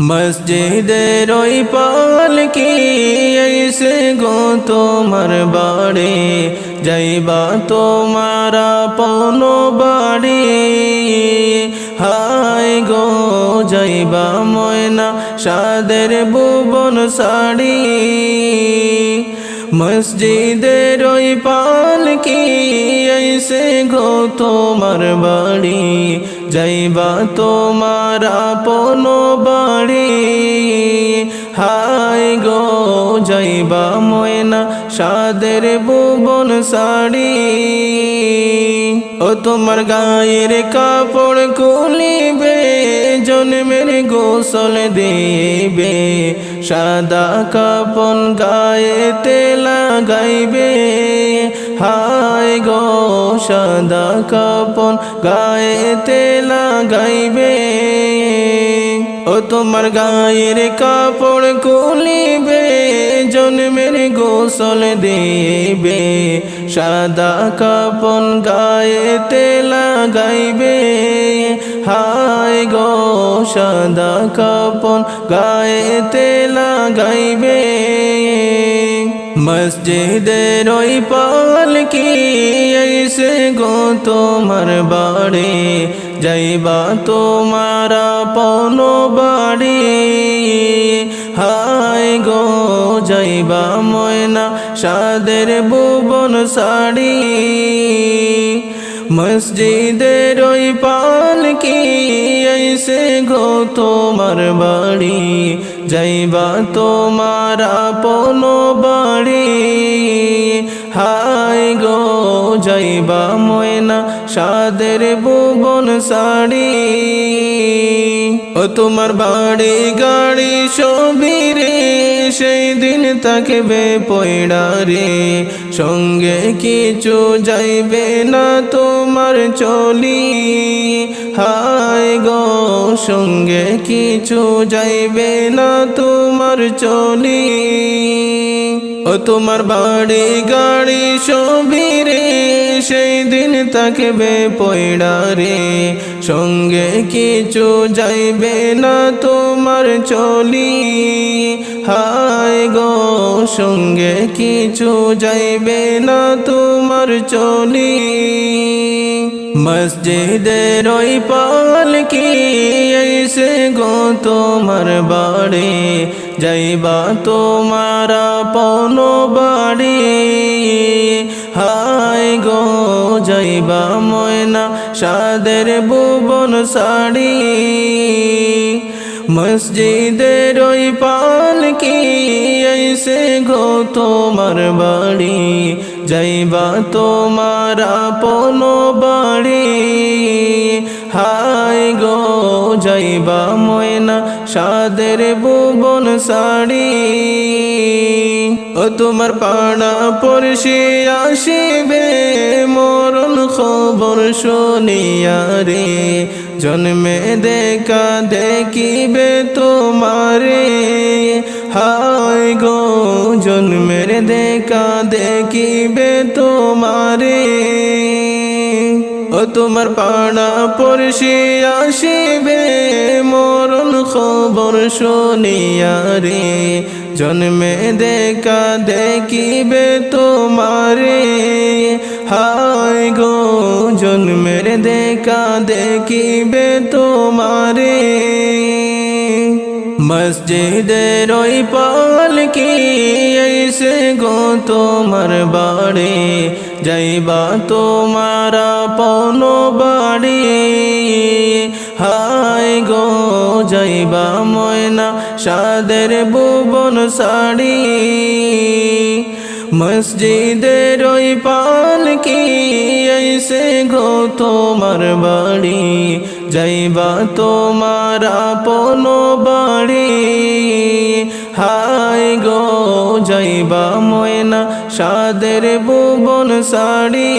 মসজিদের ওই পাল কি এসে গো তোমার বাড়ি? যাইবা তোমারা পন বাড়ি। হাই গো, যাইবা ময়না সাদের বুবন শাড়ি মসজিদের ওই পাল কি এসে গো তোমার বাড়ি? যাইবা তোমার আপন বাড়ি। হাই গো, যাইবা ময়না সাদের ভুবন শাড়ি ও তোমার গায়ের কাপড় খুলিবে, জন্মের গোসল দেবে। সাদা কাপন গায়েতে লাগাইবে হাই গো সাদা কাপন গায়েতে লাগাইবে ও তোমার গায়ের কাপড় খুলিবে, জন্মের গোসল দেবে। সাদা কাপন গায়েতে লাগাইবে হাই গো সাদা কাপন গায়েতে লাগাইবে মসজিদের ওই পাল কি? এসে গো তোমার বাড়ি। যাইবা তোমারা পন বাড়ি। হাই গো, যাইবা ময়না সাদের বুবন শাড়ি মসজিদের ওই পাল কি? এসে গো তোমার বাড়ি। যাইবা তোমার আপন বাড়ি। হাই গো, যাইবা ময়না সাদের ভুবন শাড়ি ও তোমার বাড়ি গাড়ি সবিরে সেই দিন থাকবে পয়ডা রে। সঙ্গে কিছু যাইবে না তোমার চলি। হাই গো সঙ্গে কিছু যাইবে না তোমার চলি। ও তোমার বাড়ি গাড়ি সবিরে সেই দিন থাকবে পয়ডা রে। সঙ্গে কিছু যাইবে না তোমার চলি। হাই গো, সঙ্গে কিছু যাইবে না তোমার চলি। মসজিদের ওই পালকি ऐसे গো তোমার বাড়ি? যাইবা তোমার পন বাড়ি। হাই গো, যাইবা ময়না সাদের বুবন শাড়ি মসজিদের ওই পালকি এসে গো তোমার বাড়ি। যাইবা তোমার আপন বাড়ি। হাই গো, যাইবা ময়না সাদের বুবন শাড়ি ও তোমার পাড়া পড়শি আসিবে, মরণ খবর শুনিয়া রে। জন্মে দেখা দেখিবে তোমারে। হায় গো, জন্মের দেখা দেখিবে তোমারে। ও তোমার পাড়া পড়শি আসিবে, মরণ খবর শুনিয়া রে। জন্মে দেখা দেখিবে তোমারে। হায় গো জন্মের দেখা দেখিবে তোমারে। মসজিদের ওই পালকি ऐसे গো তোমার বাড়ি। যাইবা তোমার পন বাড়ি। হাই গো, যাইবা ময়না সাদের ভুবন শাড়ি মসজিদের ওই পালকি ऐसे গো তোমার বাড়ি যাইবা তোমার আপন বাড়ি হাই গো যাইবা ময়না সাদের ভুবন শাড়ি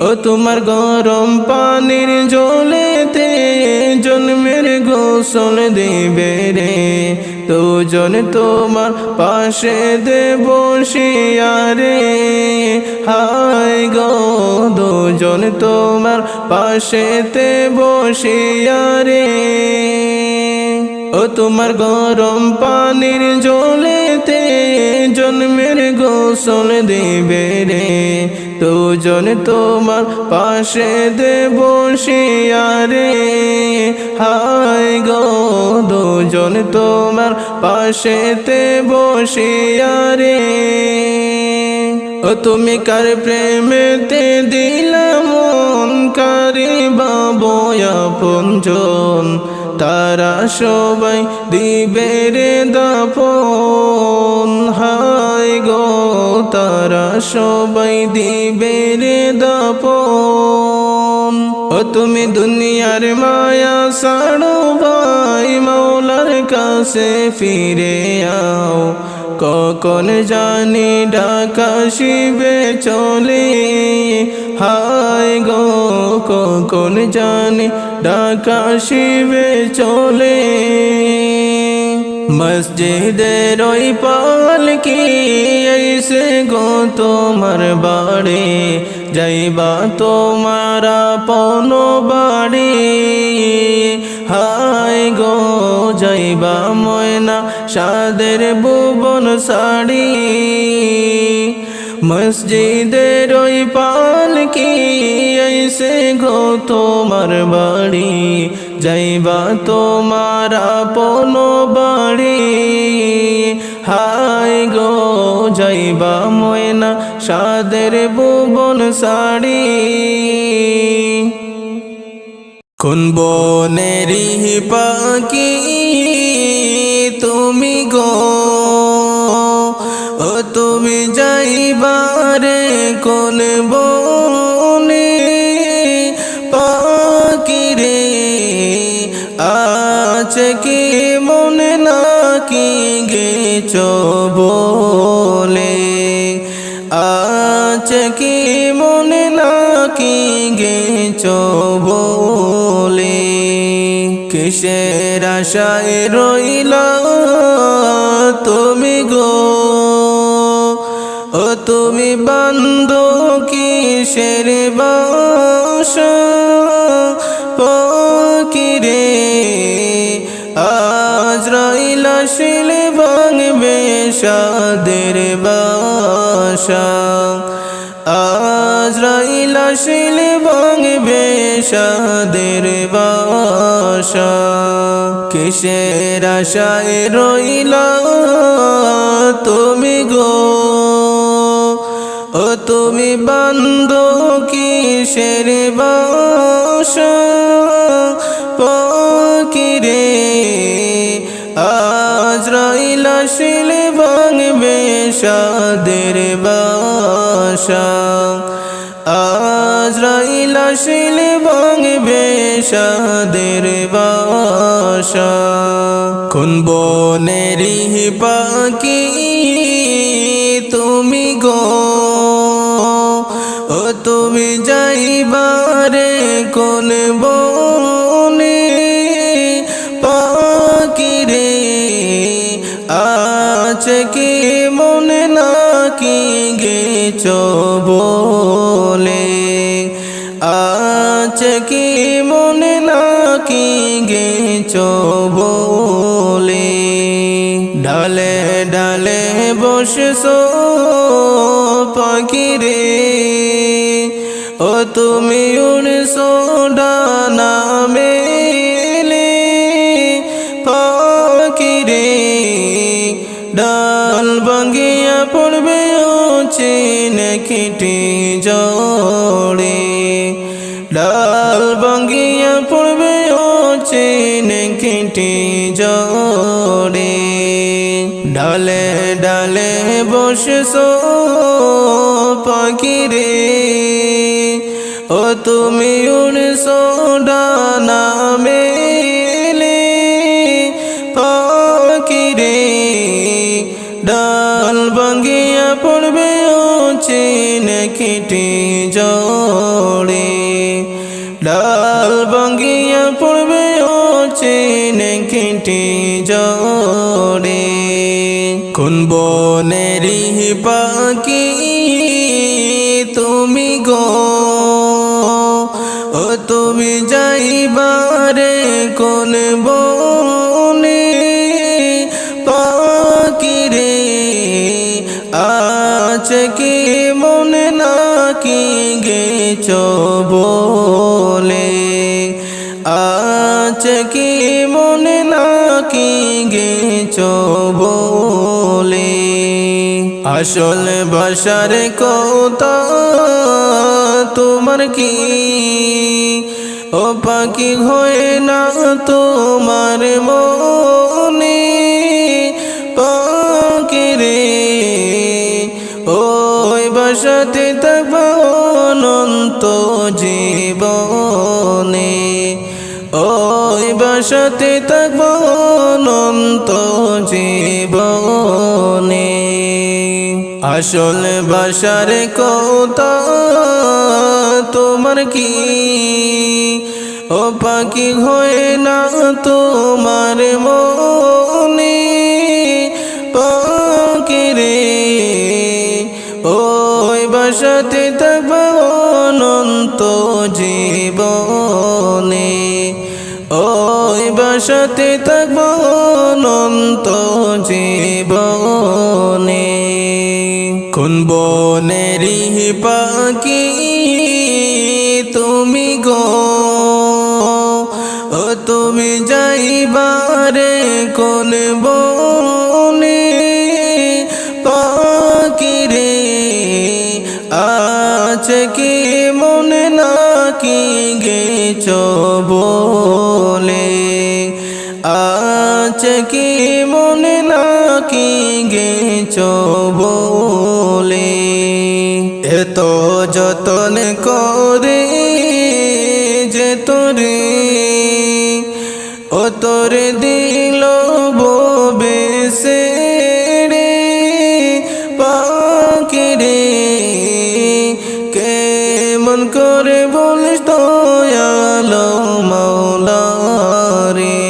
ও তোমার গরম পানির জলেতে জন্মের গোসল দেবে রে দুজন তোমার পাশে দেব শিয়ারে। হায় গো দুজন তোমার পাশেতে বসিয়া রে ও তোমার গরম পানির জলেতে জন্মের গোসল দেবে রে। দুজন তোমার পাশে দে বসিয়ারে হাই গো, দুজন তোমার পাশে তে বসিয়ারে ও তুমি কার প্রেমেতে দিলাম কারে বাবয়া পঞ্জন তারা সবাই দিবে রে দাপন হাই গো, তারা সবাই দিবে রে দাপন ও তুমি দুনিয়ার মায়া সাড়ো ভাই মৌলার কাছে ফিরে আও। কখন জানি ডাকা শিবে চলে। হায় গো, কখন জানি ডাকা শিবে চলে। মসজিদের ওই পালকি ऐसे গো তোমার বাড়ি। যাইবা তোমার পন বাড়ি। হায় গো, যাইবা ময়না সাদের ভুবন শাড়ি মসজিদের ওই পালকি ऐसे গো তোমার বাড়ি যাইবা তোমার আপন বাড়ি হাই গো যাইবা ময়না সাদের ভুবন শাড়ি কোন বনেরি পাখি তুমি গো ও তুমি যাইবারে কোন বনে কিসের আশায় রইলা? তুমি গো, ও তুমি বান্ধ কিসের বাসা? পকিরে আজ রইলা শিলে ভাঙবে সাদের বাসা। শিলে ভাঙবে সাদের বাসা। কিসের আশায় রইলা তুমি গো? ও তুমি বান্ধ কিসের বাসা? পকিরে আজ রইলা শিলে ভাঙবে সাদের বাসা। আজ রইলা শিলে ভাঙবে সাদের বাসা। কোন বনেরি পাখি তুমি গো? ও তুমি যাইবারে কোন বনে ডালে ডালে বসেছো পাখিরে। ও তুমি উড়ছো ডানা মেলে পাখিরে। ডাল ভাঙ্গিয়া পড়বে চেনে কিটি জড়ে ডাল ভাঙ্গিয়া পড়বে চেনে কিটি ডালে ডালে বসেছো পাখিরে। ও তুমি উড়ছো ডানা মেলে পাখিরে। ডাল ভাঙ্গিয়া পড়বে ও চেনে কিটি জড়ে ডাল ভাঙ্গিয়া পড়বে ও চেনে কিটি পাখি তুমি গো। ও তুমি যাইবারে কোন বনে পাখি রে? আছে কি মনে নাকি গেছ বলে? আছে কি মনে নাকি গেছ বলে? আসল বাসার কৌতা তোমার কি? ও পাখি হয়ে না তোমার মনে পাখি রে। ওই বাসাতে থাকব অনন্ত জীবনে। ওই বাসাতে থাকব অনন্ত জীবনে। আসল বাসার কৌতা তোমার কি? ও পাখি হয়ে না তোমার মনে পাখি রে। ওই বাসাতে থাকব অনন্ত জীবনে। ওই বাসাতে থাকব অনন্ত জীবনে। বনেরি পাখি, তুমি গো। ও তুমি যাইবারে কোন বনে পাখি রে? আছে কি মনে নাকি গেছ বলে? আছে কি মনে নাকি গেছ ও তোরে দিল ববে সে রে পাখি রে কেমন করে বলিস দয়ালো মাওলা রে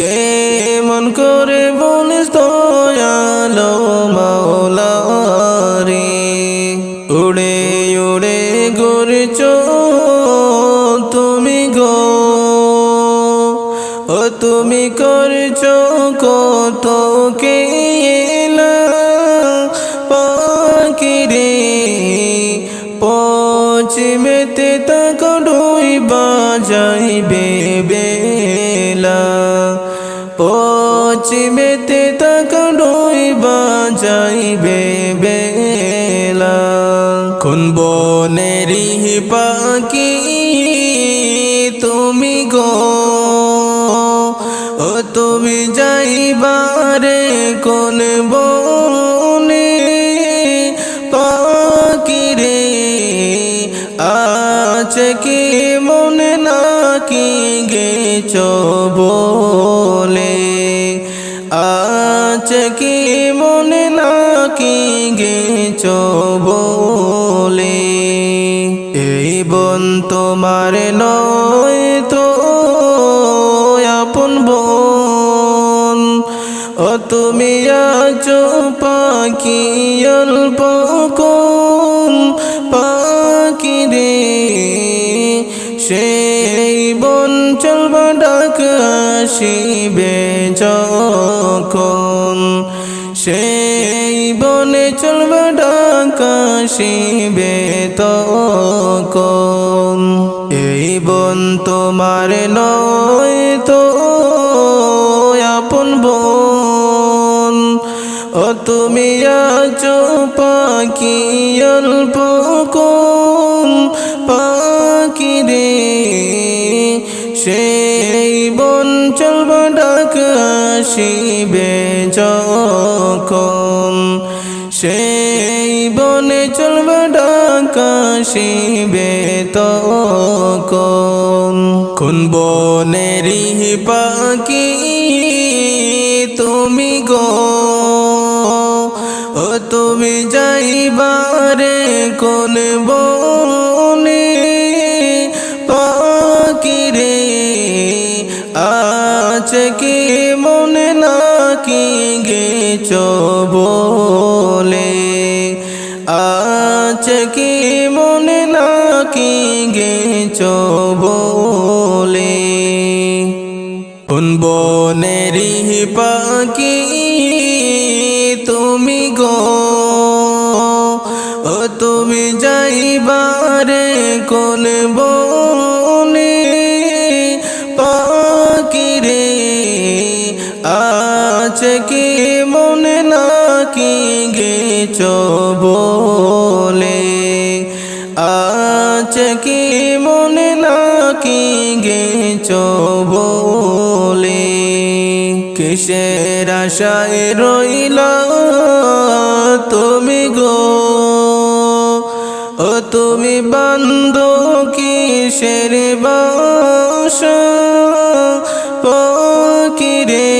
কেমন করে বলিস দয়ালো মাওলা রে উড়ে উড়ে ঘুরছ তুমি তুমি করছ কত কেলা পাখি রে পশ্চিমেতে তক ডুই বাজাইবে বেলা। পশ্চিমেতে তক ডুই বাজাইবে বেলা। কোন বনেরি পাখি কোন বনে পাখি রে, আছে কি মনে নাকি গেছ বলে? আছে কি মনে নাকি গেছ বলে? এই বন তোমার নয় তো আপন বোন। ও তুমি সেই বনে চলবা ডাক আসিবে তখন। এই বন তোমার নয় তো আপন বন। ও তুমি আছো পাখি অল্প কোন পাখি রে, সেই বন চলব ডাক সেই বনে চলবে ডাকাশি বেত কোন বনেরি পাখি তুমি গো? ও তুমি যাইবারে কোন বনে চোলে কোন বনেরি পাখি তুমি গো? ও তুমি যাইবারে কোন বনে পাখি রে? আছে কি মনে নাকি গেছ বলে আ আছে কি মনে নাকি গেছ বলে? কিসের আশায় রইলা তুমি গো? ও তুমি বান্ধ কিসের বাসা? পকিরে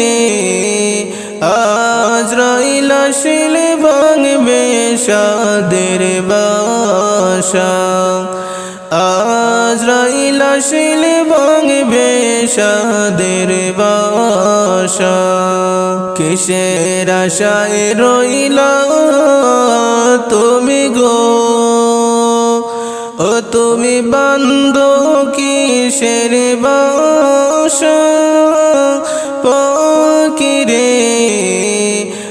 আজ রইলা শিলে ভাঙবে সাদের বাসা। সাদের বাসা। কিসের আশায় রইলা তুমি গো? ও তুমি বান্ধ কিসের বাসা? পকিরে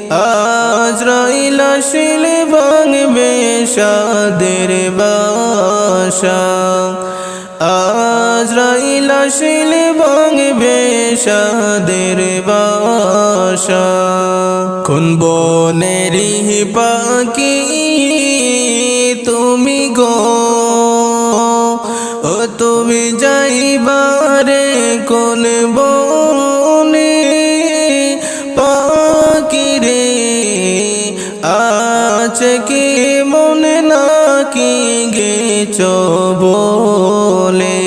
আজ রইলা শিলে ভাঙবে সাদের বাসা। রইলা শিলে ভাঙবে সাদের বাসা। কোন বনেরি পাখি তুমি গো? ও তুমি যাইবারে কোন বনে পাকিরে আছে কি মনে নাকি গেছ বলে?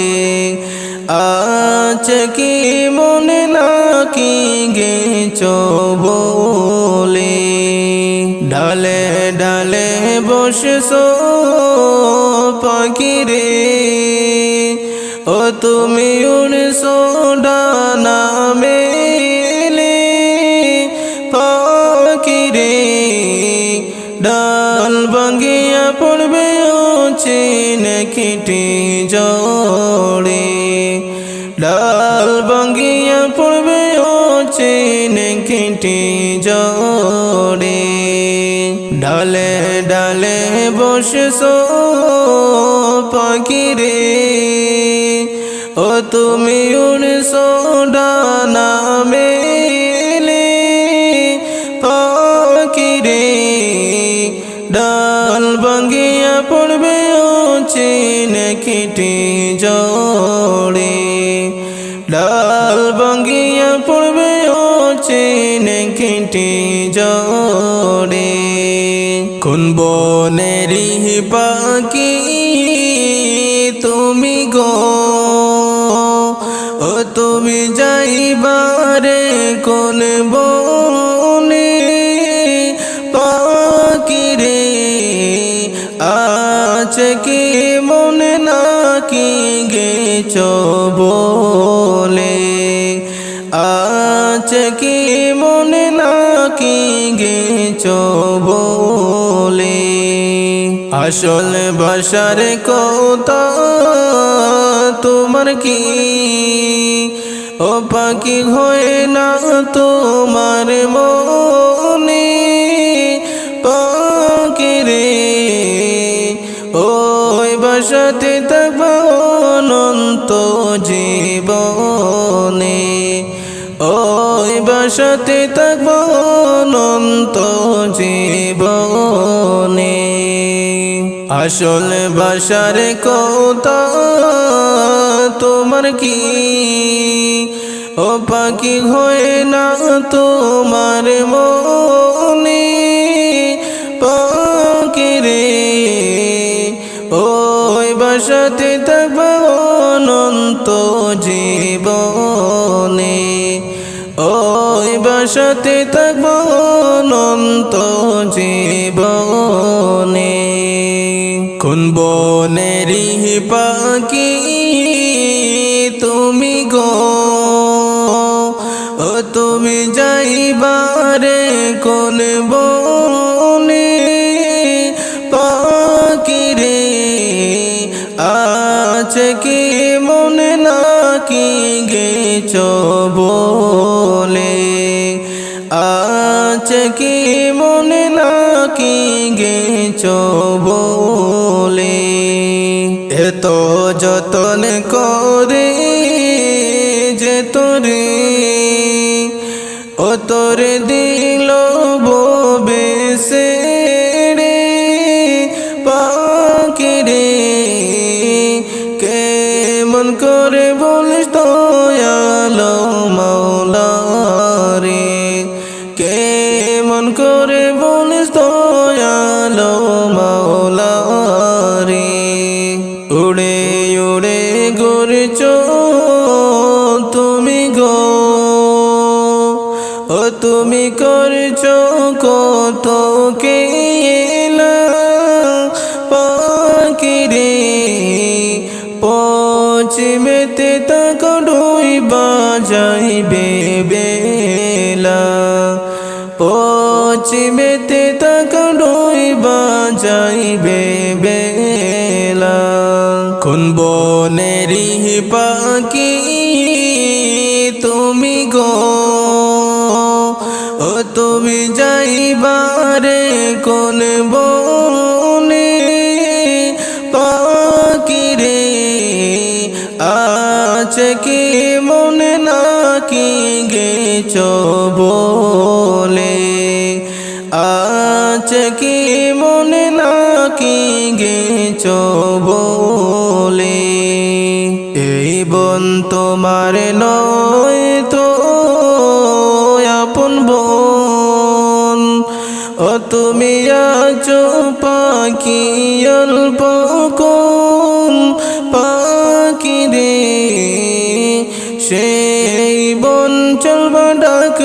আছে কি মনে নাকি গেছ বলে? ডালে ডালে বসেছো পাখিরে, ও তুমি উড়ছো ডানা মেলে পাখিরে। ডাল ভাঙ্গিয়া পড়বে ও চিনে খিটি জড়ে ডাল ভাঙ্গিয়া পড়বে ও চিনে খিটি জড়ে ডালে ডালে বসেছো পাখিরে। ও তুমি উড়ছো ডানা মেলে পাখিরে। ডাল ভাঙ্গিয়া পড়বে ও চিনে খিটি জড়ে বনেরি পাখি তুমি গো। ও তুমি যাইবারে কোন বনে আসল বাসার কথা তোমার কি? ও পাখি হয়ে না তোমার মনে পাখি রে। ওই বাসাতে থাকব অনন্ত জীবনে। ওই বাসাতে থাকব অনন্ত জীবনে। আসল বাসার কথা তোমার কি? ও পাখি হয়ে না তোমার মনে পাখি রে। ওই বাসাতে থাকব অনন্ত জীবনে। ওই বাসাতে থাকব অনন্ত জীবনে। কোন বনেরি পাখি তুমি গো? ও তুমি যাইবারে কোন বনে পাখিরে আছে কি মনে নাকি গেছ বলে? আছে কি মনে নাকি গেছ বলে? এত যতন করে যে তোরে ও তোর দিল ববে বাজাইবে বেলা। কোন বনেরি পাখি তুমি গো? ও তুমি যাইবারে কোন বনে পাখি অল্প কোন পাখি রে। সেই বন চলবা ডাক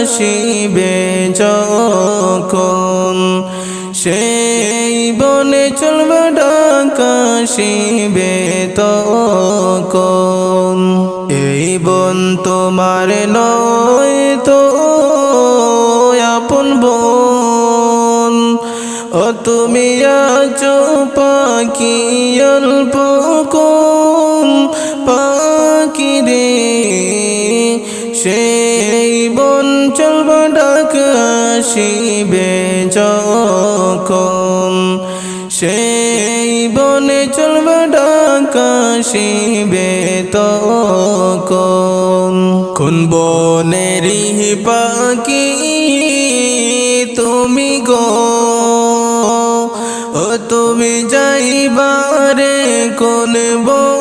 আসিবে যখন। সেই বনে চলবা ডাক আসিবে তখন। এই বন তোমার নয় তো অল্প কোন পাখি রে সেই বন চলবা ডাক আসিবে যখন। সেই বনে চলবা ডাক আসিবে তখন। কোন বনেরি পাখি তুমি গো? ও তুমি যাইবারে কোন বনে